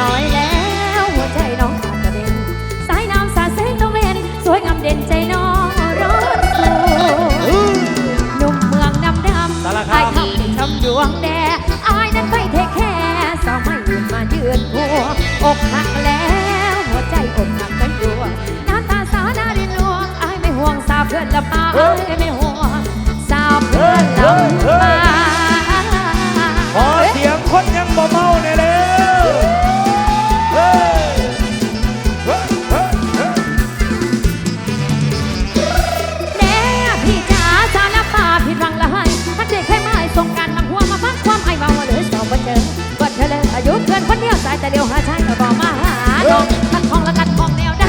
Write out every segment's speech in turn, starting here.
ล่องลอยแล้วหัวใจน้องขาดกระเด็นสายน้ำสาดเส้นตะเวนสวยงามเด่นใจน้องร้อนสูหนุ่มเมืองน้ำดำสารไอ้คามคำที่ทำดวงแดอายนั้นไปเทคแค่สาวไม่ยืนมายืนหัวอกหักแล้วหัวใจอกหักกันดวงน้ำตาสาวหน้าดินหลวงอายไม่ห่วงสาวเพื่อนละมาอายไม่ห่วงสาวเพื่อนละมา แต่เดียวหาชายก็บอกมาหาน้องกัดของละกัดของแนวได้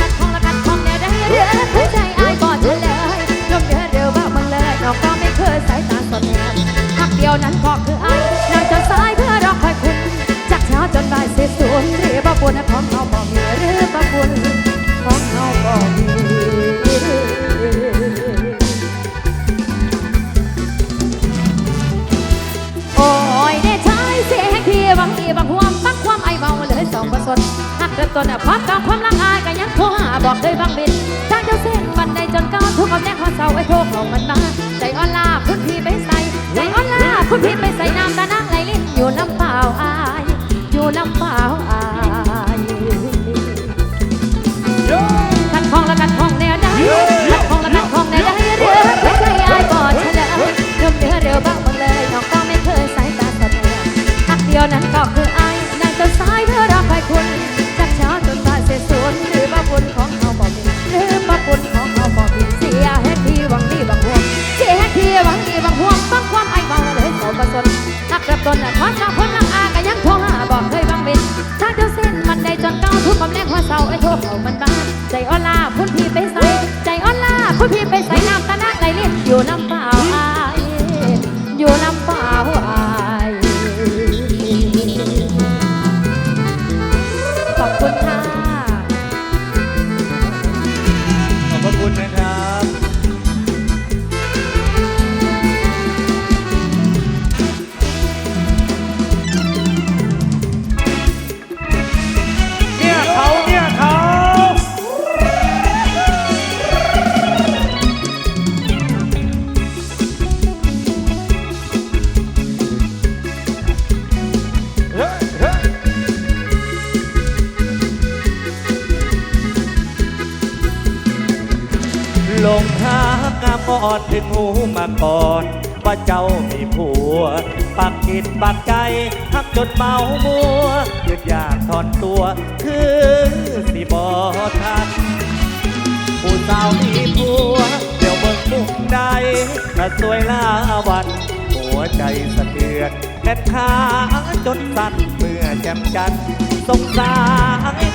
กัดของละกัดของแนวได้เรือหัวใจอายบ่เฉลยลมเดือเร็วบ้ามึงเลยน้องก็ไม่เคยสายตาสดแนวหักเดียวนั้นก็คือไอ้นางจะสายเพื่อรอคอยคุณจากเช้าจนบ่ายเสียสูญหรือบ่บุญของเขาบ่มีหรือบ่บุญของเขาบ่มีโอ้ยเด้ชายเสียงที่บางทีบางห่ว กเกิดต้อะความกลางความลังอายก็ยังโทรหาบอกเลยบางบินทางเจ้าเส้นบันไดจนก้าวทุกเอาแน่ขอเสาไอ้โทรของมันมาใจอ่อนลาคุณพี่ไปใส่ใจอ่อนลาคุณพี่ไปใส่น้ำตานั่งไหลลิ้นอยู่น้ำเปล่าอายอยู่น้ำเปล่า ที่วงดีบางห่วงต้องความไอ้เบาเลยเขาประสนหักกระต้นน่ะความชอบคนลังอาก็ยังโทรหาบอกเคยบางบินถ้าเดียวเส้นมันได้จนเก้าทุกความแรงหัวเสาไอ้โทรเขามันบ้าใจอ่อนลาพุ่นพี่ไปใส่ใจอ่อนลาพุ่นพี่ไปใส่น้ำตาหนักไหลเลียนอยู่น้ำ อดถึงหูมาก่อน ว่าเจ้ามีผัว ปักกิดปักใจทักจนเมามัวยืดอยากถอนตัว คือสิบอทันผู้สาวมีผัว เดี๋ยวเบิ่งมุมใดถ้าสวยลาวัน หัวใจสะเทือนแน่นขาจนสั่นเมื่อแจ่มจันทร์สงสาร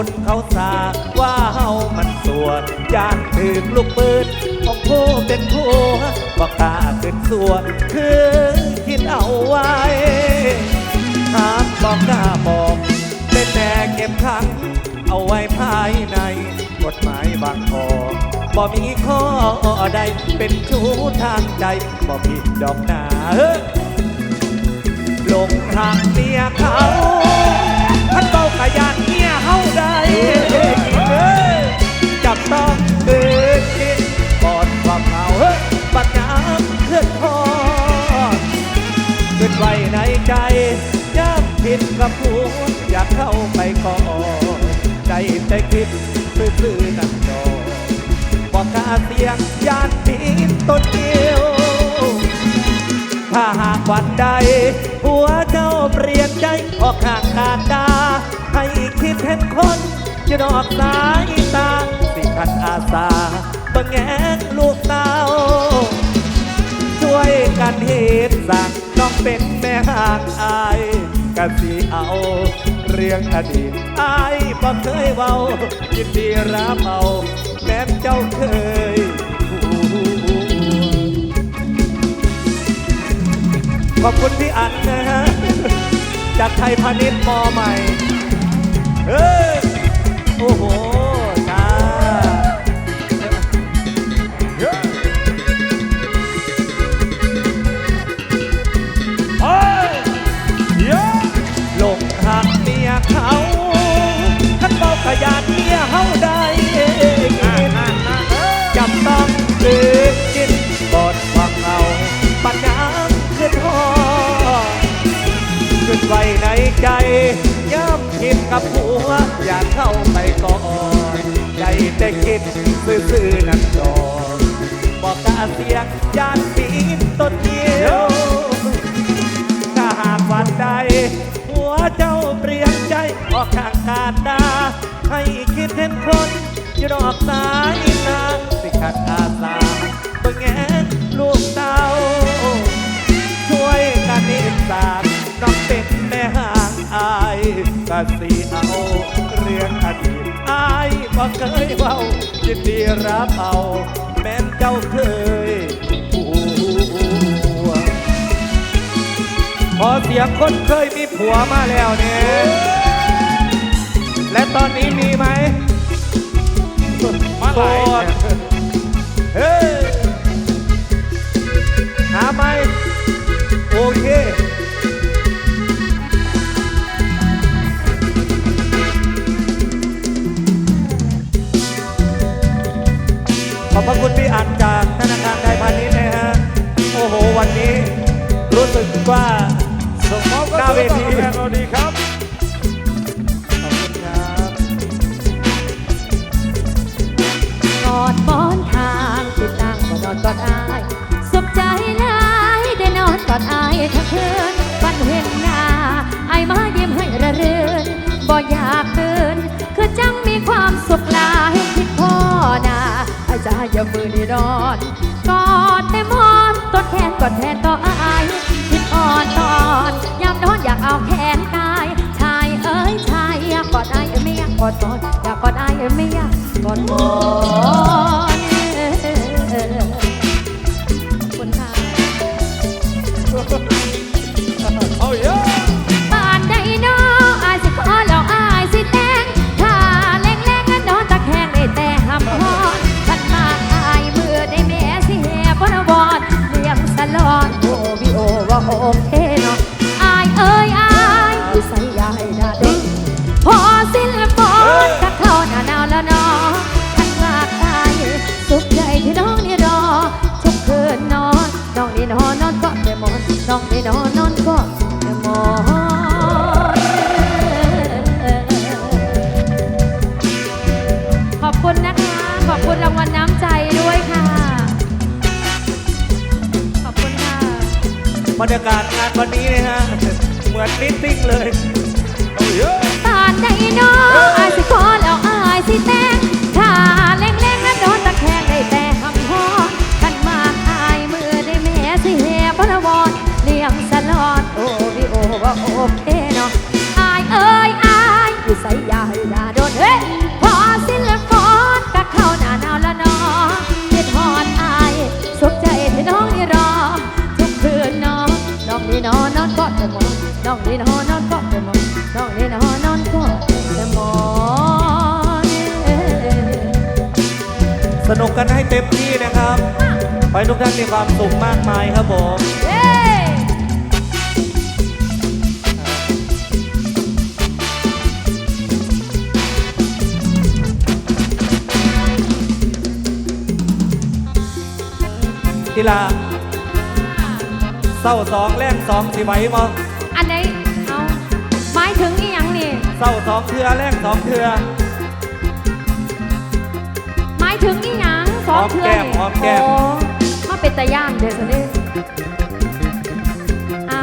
คนเขาสาว่าเฮามันสัวยานถือลูกปืนของผู้เป็นผัวบอกกล้าขึ้นสัวคือคิดเอาไว้หากบอกกล้าบอกเป็นแต่เก็บขัง เอาไว้ภายในกฎหมายบางข้อบ่มีข้อใดเป็นชู้ทางใจบ่ผิดดอกหนาลงทางเมียเขา ท่านเบาขยันเมียเฮาได้จับต้องเกิดกินกอนความเหงาเฮ้ยปัญญาเคลื่อนทอดขึ้นไว้ในใจย่ามผิดกับผู้อยากเข้าไปก่อนใจแต่คิดซื่อๆนั่นดอกบอกกาเสียงยานผิดต้นเดียว ถ้าหากวันใด หัวเจ้าเปลี่ยนใจออกห่างกานดา ให้คิดเห็นคนจะดอกสายตาสิขันอาสาบังแงนลูกสาวช่วยกันเหตุสั่งน้องเป็นแม่หางอายกะสิเอา เรื่องอดีตอายบ่เคยเว้ายินดีรับเอาแม้เจ้าเคยขอบคุณพี่อันนะฮะจากไทยพาณิชย์มอใหม่ เฮ้ยโอ้โหจ้าหลงหักเมียเขาขันเบาขยานเมียเฮาได้จำต้องซื้อกินบอดฟังเอาปัญญาขึ้นหอขึ้นไว้ในใจ ย้ำคิดกับผัว อยากเข้าไปก่อนใจแต่คิดซื่อๆนั่นดอบอกกล้าเสียงยานปีนต้นเดียวถ้าหากวันใด หัวเจ้าเปลี่ยนใจออกทางการดาให้คิดเห็นคนอยู่นอกสายนา ก็สีเอาเรื่องอดีตอายบ่เคยเว้ายินดีรับเอา แม้นเจ้าเคยผัวขอเสียงคนเคยมีผัวมาแล้วเนี่ยและตอนนี้มีไหมมาหลายเฮ้ยหาไหมโอเค อบคุณพี่อันจากธนาคารไทยพาณิชย์นะฮะ โอ้โห วันนี้รู้สึกว่าสมอบหน้าเวทีแฟนเราดีครับขอบคุณครับกอดหมอนทางติดตั้งก็นอนกอดอายสุขใจหลายได้นอนกอดอายทั้งคืนวันเห็นหน้าไอายมายิ้มให้ระเรื่นบ่อยากตื่นคือจังมีความสุขหลาย อย่ามือนี่ดอนกอดแต่มอนต้นแขนกอดแทนต่ออายคิดอ่อนตอนยามนอนอยากเอาแขนกายชายเอ้ยชายอยากกอดอายไม่อยากกอดตอน บรรยากาศงานวันนี้นะฮะเหมือนมิทติ้งเลยเอาเยตานใดน้ออายสิขอแล้วอายสิแต่งถ้าเล่งเล่งนั้นโดนตะแคงได้แต่หำหอกันมาอายมือได้แม่สิแห่พระวอนเลี้ยงสลอดโอ้วิโอว่าโอเค น้องนี่นอนอนกอดแต่มอนน้องนี่นอนอนกอดแต่มอนสนุกกันให้เต็มที่นะครับขอให้ทุกท่านมีความสุขมากมายครับผมทีลาเศร้าสองแรงสองสิไหวมั้ อันไหนเอาหมายถึงอีหยังนี่เศร้าสองเทือแรงสองเทือหมายถึงอีหยังสองหอมเทื่อแก้มนี่หอมแก้มโมาเป็นตะย่านเดี๋ยวสิเด้อ่า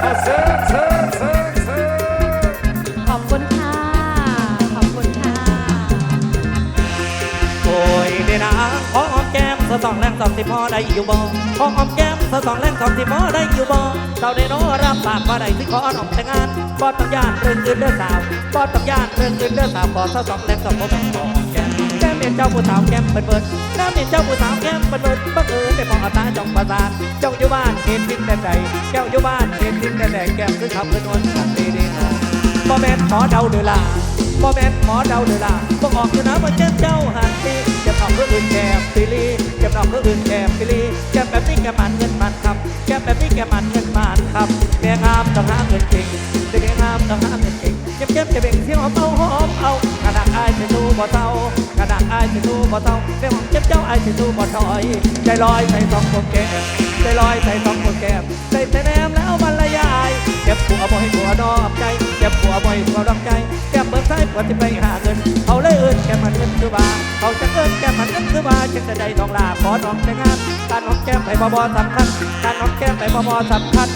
เอาเซิร์ สองแรงสองสิพอได้อยู่บ่ขอหอมแก้มสะสองแรงสองสิพอได้อยู่บ่เจ้าเดโนรับปากว่าได้สิขอหอมแต่งงานบ่ต้องย่านเรื่องอื่นเด้อสาวบ่ต้องย่านเรื่องอื่นเด้อสาวขอสะสองแรงสองบ่แม่นขอหอมแก้มแก้มเป็นเจ้าผู้สาวแก้มเปิดเปิดแก้มเป็นเจ้าผู้สาวแก้มเปิดเปิดบังเอิญได้พอตาจ้องภาษาใดแก้วอยู่บ้านเห็นดินแต่แดงแก้มคือขับเพื่อนวันขับดีดีนะบ่แม่นหมอเดาเดือล่ะ บ่แม่นหมอเดาเดือล่ะบ่ออกอยู่นะมันเจ้าเจ้าหันตีเก็บออกก็อื่นแก้มปิลีเก็บออกก็อื่นแก้มปิลีแกมแบบนี้แกมันเงินมันครับแกมแบบนี้แกมันเงินมันครับแม่งามต้องหาเงินเก่งเด็กงามต้องหาเงินเก่งเจ็บเจ็บจะเบ่งเสียงหอมเอาหอมเอาขนาดอายจะดูบ่เท่าขนาดอายจะดูบ่เท่าแม่หอมเจ็บเจ้าอายจะดูบ่ถอยใจลอยใส่สองคนแก้มใจลอยใส่สองคนแก้มใส่แต่แนมแล้วมันละยายเจ็บผัวบ่ให้ผัวนอกใจ เจ็บผัวบ่ให้ผัวนอกใจแก้มเบิกซ้ายผัวที่ไปหาเงินเขาเลยเอิ้นแก้มมันเงินคือว่าเขาจะเอิ้นแก้มมันเงินคือว่าจะจะได้ทองลาขอน้องแต่งงานการน้องแก้มไปบ่บ่สำคัญการน้องแก้มไปบ่บ่สำคัญ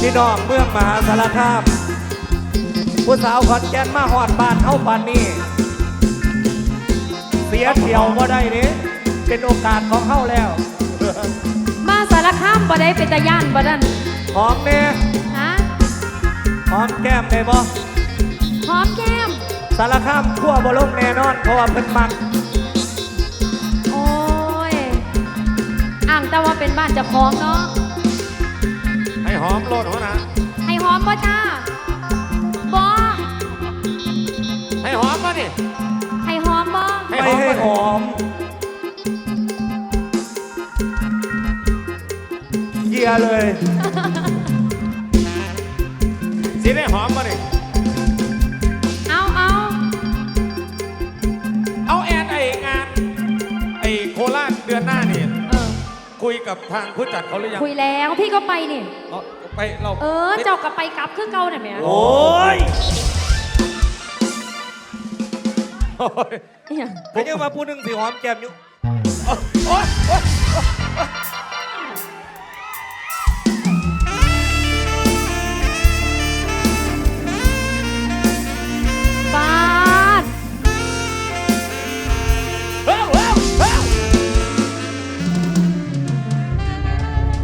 พี่น้องเมืองมหาสารคามผู้สาวขอนแก่นมาหอดบ้านเฮาปานนี้เสียเที่ยวบ่ได้นี่เป็นโอกาสของเฮาแล้ว มาสารคามบ่ได้เป็นตาย่านบ่นั่นหอมแน่ฮะ หอมแก้มได้บ่หอมแก้ม สารคามขั้วบ่ลงแน่นอน เพราะว่าเพิ่นมักโอ้ยอ่างแต่ว่าเป็นบ้านเจ้าของเนาะ ให้หอมโลดหัวหนะให้หอมบ่จ้าบ่ให้หอมป่ะนี่ ให้หอมบ่ให้ไม่หอมให้หอมเยียเลย สิได้หอมป่ะนี่เอาเอาเอาแอนไองานไอโคราชเดือนหน้านี่เออคุยกับทางผู้จัดเขาหรือยังคุยแล้วพี่ก็ไปนี่ เอาไปเราเออ เจ้ากับไปกลับคือเก่าน่ะแหม่โอ้ยโอ้ยอิหยังเขายังมาพูดหนึงสิหอมแก้มอยู่โอ๊ยโอ๊ยฟ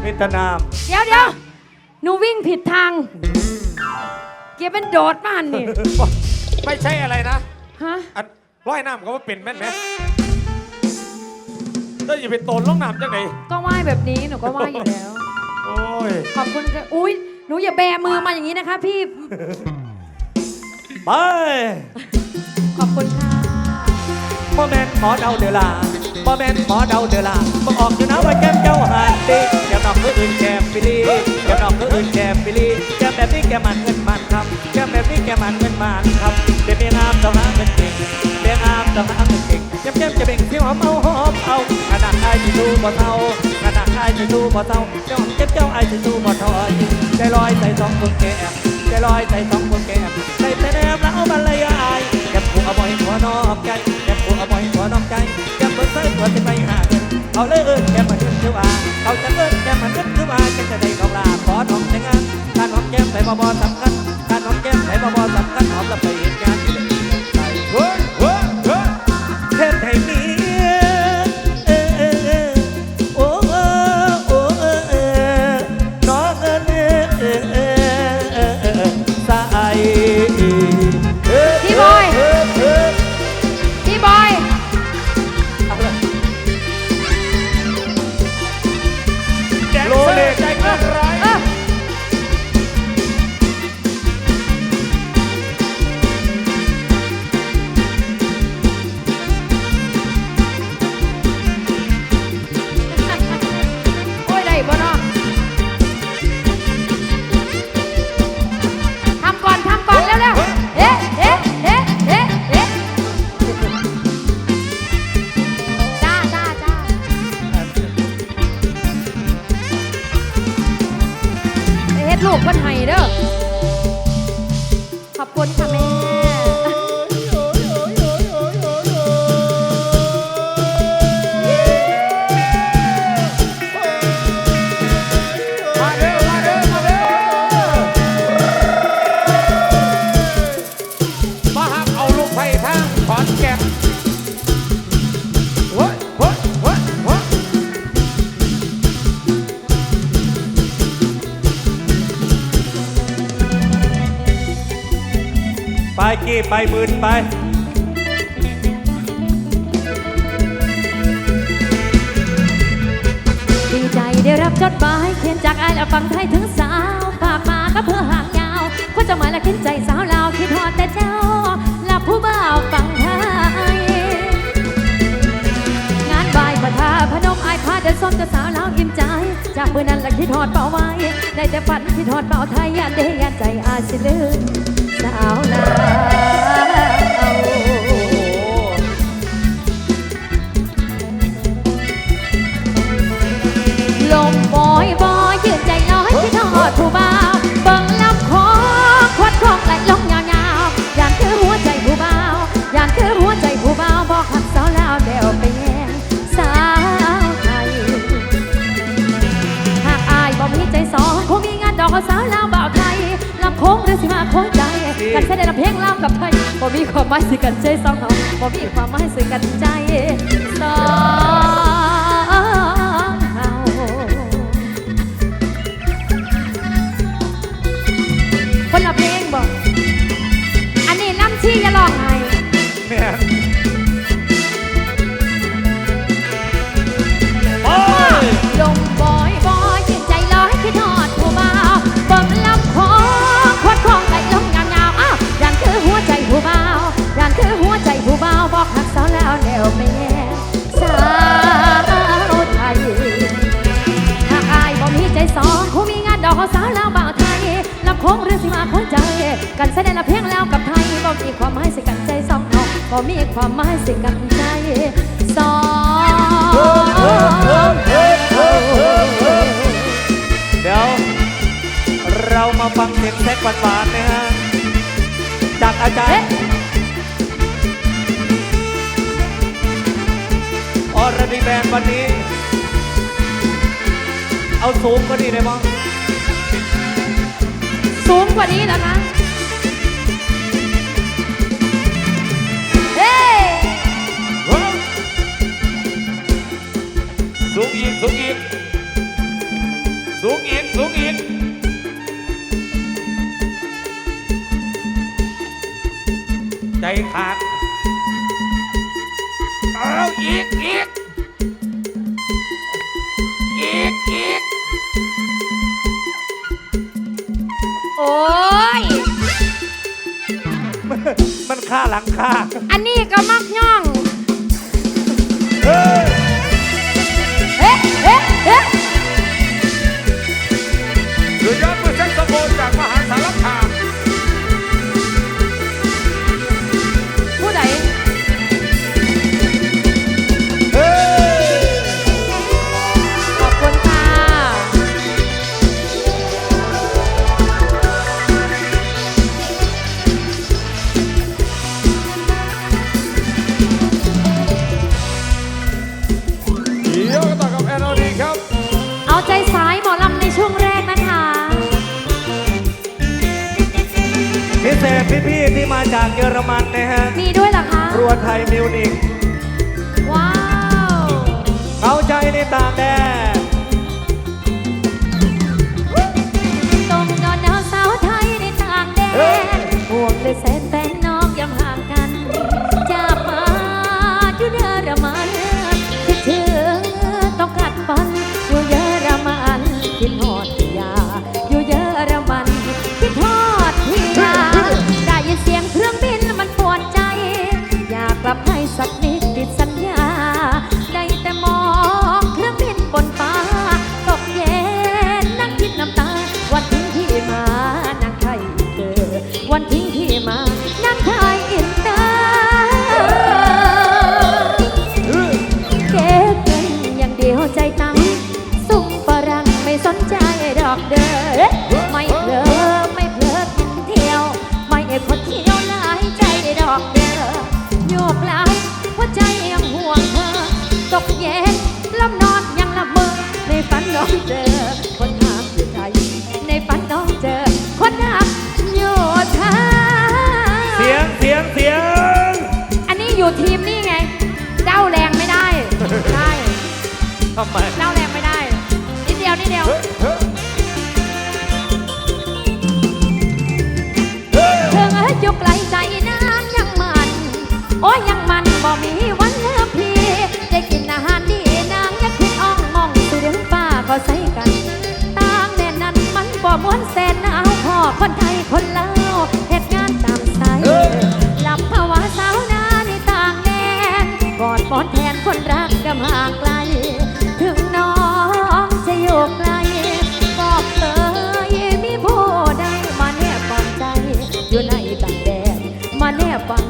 นิตนาม เดี๋ยวเดี๋ยวหนูวิ่งผิดทาง เกียร์เป็นโดดมาหันนี่ไม่ใช่อะไรนะ ฮะ อันร้อยน้ำก็ว่าเป็นแม่นไหมแล้วอย่าไปโตนลงน้ำจังไหนก็ไหว้แบบนี้หนูก็ไหว้อยู่แล้ว โอ้ย ขอบคุณค่ะอุ้ยหนูอย่าแบมือมาอย่างนี้นะคะพี่ ไปขอบคุณค่ะบ่แม่นหมอเดาเดือล่ะ บ่แม่นหมอเดาเดือล่ะบ่ออกอยู่นะว่าแก้มเจ้าหันตีแก้มนอกคืออื่นแก้มปิลีแก้มนอกคืออื่นแก้มปิลีแก้มแบบนี้แก้มมันเงินมันครับแก้มแบบนี้แก้มมันเงินมันครับเด็กเมียงามต้องหาเงินเก่งเมียงามต้องหาเงินเก่งแก้มแก้มจะเบ่งเสียงหอมเอาหอมเอาขนาดอายจะดูบ่เท่าขนาดอายจะดูบ่เท่าเจ้าเจ็บเจ้าไอายจะดูบ่ถอยใจลอยใส่สองคนแก้มใจลอยใส่สองคนแก้มใส่แต่แนมแล้วบรรยายแก้มผัวบ่อยหัวนอกใจแก้มผัวบ่อยหัวนอกใจแก้ม ใส่ผัวจะไปหาเงินเอาเลยเอิญแกมาเงินคือว่าเอาจะเอิญแกมาเงินคือว่าจะจะได้ของลาขอน้องแต่งงานถ้าน้องแก้มใส่บ่บ่สำคัญถ้าน้องแก้มใส่บ่บ่สำคัญหอมละไป ลูกเพิ่นให้เด้อขอบคุณค่ะแม่ ไปมืนไปดีใจได้รับจดหมายเขียนจากไอ้และฟังไทยถึงสาวฝากมาก็เพื่อห่างยาวคนจะหมายและคิดใจสาวลาวคิดทอดแต่เจ้าและผู้บ่าวฟังไทยงานบายพระธาพนมไอายพาเดินส้มจะสาวลาวยิ้มใจ จากมือนั้นละคิดทอดเป่าไว้ได้แต่ฝันคิดทอดเป่าไทยยันเดยันใจอาจสิลืม สาวลาวลมบอยบอยยืนใจน้อยที่ทอดผู้บ่าวเบิ่งลำคอควัดคลองไหลลงยาวๆอย่างคือหัวใจผู้บ่าวยางคือหัวใจผู้บ่าวบอกหักสาวลาวเดี๋ยวไปแย่งสาวไทยหากอายบ่มีใจสองคงมีงานดอกสาวลาว กันแสดงลำเพลงลาวกับไทยบ่มีความหมายสิกันใจสองเฮาบ่มีความหมายสิกันใจสอง มีความหมายสิกันใจสองเดี๋ยว เรามาฟังเสียงแซกหวานๆนะฮะจากอาจารเอ๊ะย์อรดีแบนวันนี้ เอาสูงก็ดีเลยมั้งสูงกว่านี้นะคะ งอีก สูงอีก สูงอีก สูงอีก ใจขาด เอาอีกอีกอีกอีกโอ้ย มันค่าหลังคาอันนี้ก็มักย่อง เฮ้ยเอ๊ะ เอ๊ะเษพี่ๆที่มาจากเยอรมันนะฮะมีด้วยเหรอคะ ครัวไทยมิวนิกว้าว เอาใจในต่างแดนต้องนอนหนาวสาวไทยในต่างแดน อันนี้อยู่ทีมนี่ไงเด้าแรงไม่ได้ ใช่ ทำไมเด้าแรงไม่ได้ นิดเดียว นิดเดียว เฮ้ยเธออยู่ไกลใจนางยังมัน โอ้ยยังมันบ่มีวันเลิกพี่ได้กินอาหารดีนางอยากคิดอ่องมองสุดเดืองฟ้าก็ใส่ำห่างไกล ถึงน้องจะอยู่ไกลบอกเอ๋ยมีผู้ใดมาแนบฟังใจ อยู่ในต่างแดนมาแนบฟัง